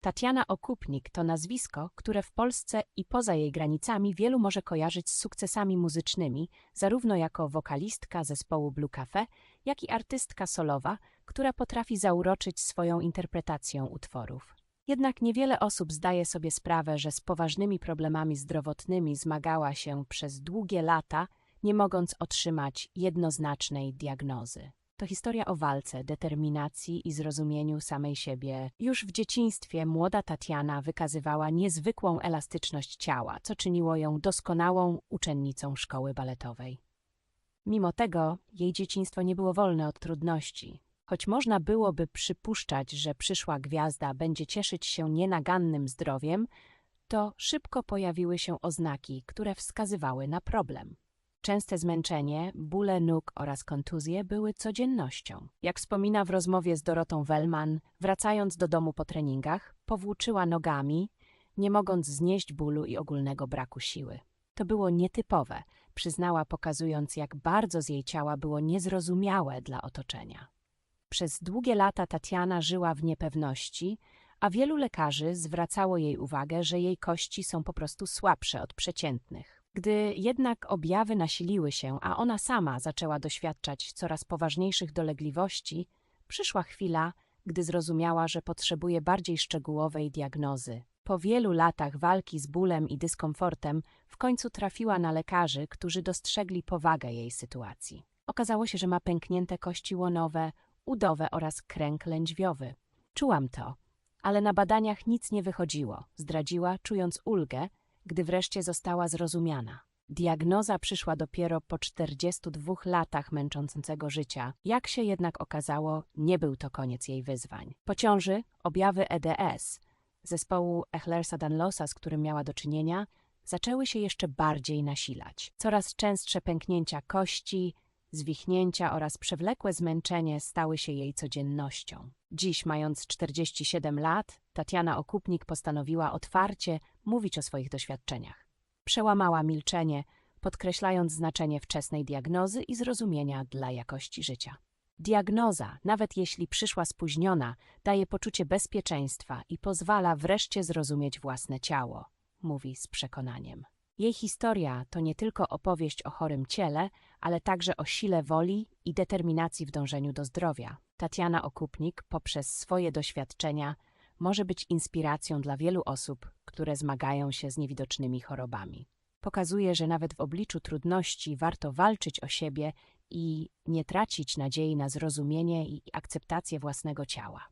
Tatiana Okupnik to nazwisko, które w Polsce i poza jej granicami wielu może kojarzyć z sukcesami muzycznymi, zarówno jako wokalistka zespołu Blue Cafe, jak i artystka solowa, która potrafi zauroczyć swoją interpretacją utworów. Jednak niewiele osób zdaje sobie sprawę, że z poważnymi problemami zdrowotnymi zmagała się przez długie lata, nie mogąc otrzymać jednoznacznej diagnozy. To historia o walce, determinacji i zrozumieniu samej siebie. Już w dzieciństwie młoda Tatiana wykazywała niezwykłą elastyczność ciała, co czyniło ją doskonałą uczennicą szkoły baletowej. Mimo tego jej dzieciństwo nie było wolne od trudności. Choć można byłoby przypuszczać, że przyszła gwiazda będzie cieszyć się nienagannym zdrowiem, to szybko pojawiły się oznaki, które wskazywały na problem. Częste zmęczenie, bóle nóg oraz kontuzje były codziennością. Jak wspomina w rozmowie z Dorotą Wellman, wracając do domu po treningach, powłóczyła nogami, nie mogąc znieść bólu i ogólnego braku siły. To było nietypowe, przyznała, pokazując, jak bardzo z jej ciała było niezrozumiałe dla otoczenia. Przez długie lata Tatiana żyła w niepewności, a wielu lekarzy zwracało jej uwagę, że jej kości są po prostu słabsze od przeciętnych. Gdy jednak objawy nasiliły się, a ona sama zaczęła doświadczać coraz poważniejszych dolegliwości, przyszła chwila, gdy zrozumiała, że potrzebuje bardziej szczegółowej diagnozy. Po wielu latach walki z bólem i dyskomfortem w końcu trafiła na lekarzy, którzy dostrzegli powagę jej sytuacji. Okazało się, że ma pęknięte kości łonowe, udowe oraz kręg lędźwiowy. Czułam to, ale na badaniach nic nie wychodziło, zdradziła, czując ulgę, gdy wreszcie została zrozumiana. Diagnoza przyszła dopiero po 42 latach męczącego życia. Jak się jednak okazało, nie był to koniec jej wyzwań. Po ciąży objawy EDS, zespołu Echlersa-Danlosa, z którym miała do czynienia, zaczęły się jeszcze bardziej nasilać. Coraz częstsze pęknięcia kości, zwichnięcia oraz przewlekłe zmęczenie stały się jej codziennością. Dziś, mając 47 lat, Tatiana Okupnik postanowiła otwarcie mówić o swoich doświadczeniach. Przełamała milczenie, podkreślając znaczenie wczesnej diagnozy i zrozumienia dla jakości życia. Diagnoza, nawet jeśli przyszła spóźniona, daje poczucie bezpieczeństwa i pozwala wreszcie zrozumieć własne ciało, mówi z przekonaniem. Jej historia to nie tylko opowieść o chorym ciele, ale także o sile woli i determinacji w dążeniu do zdrowia. Tatiana Okupnik poprzez swoje doświadczenia może być inspiracją dla wielu osób, które zmagają się z niewidocznymi chorobami. Pokazuje, że nawet w obliczu trudności warto walczyć o siebie i nie tracić nadziei na zrozumienie i akceptację własnego ciała.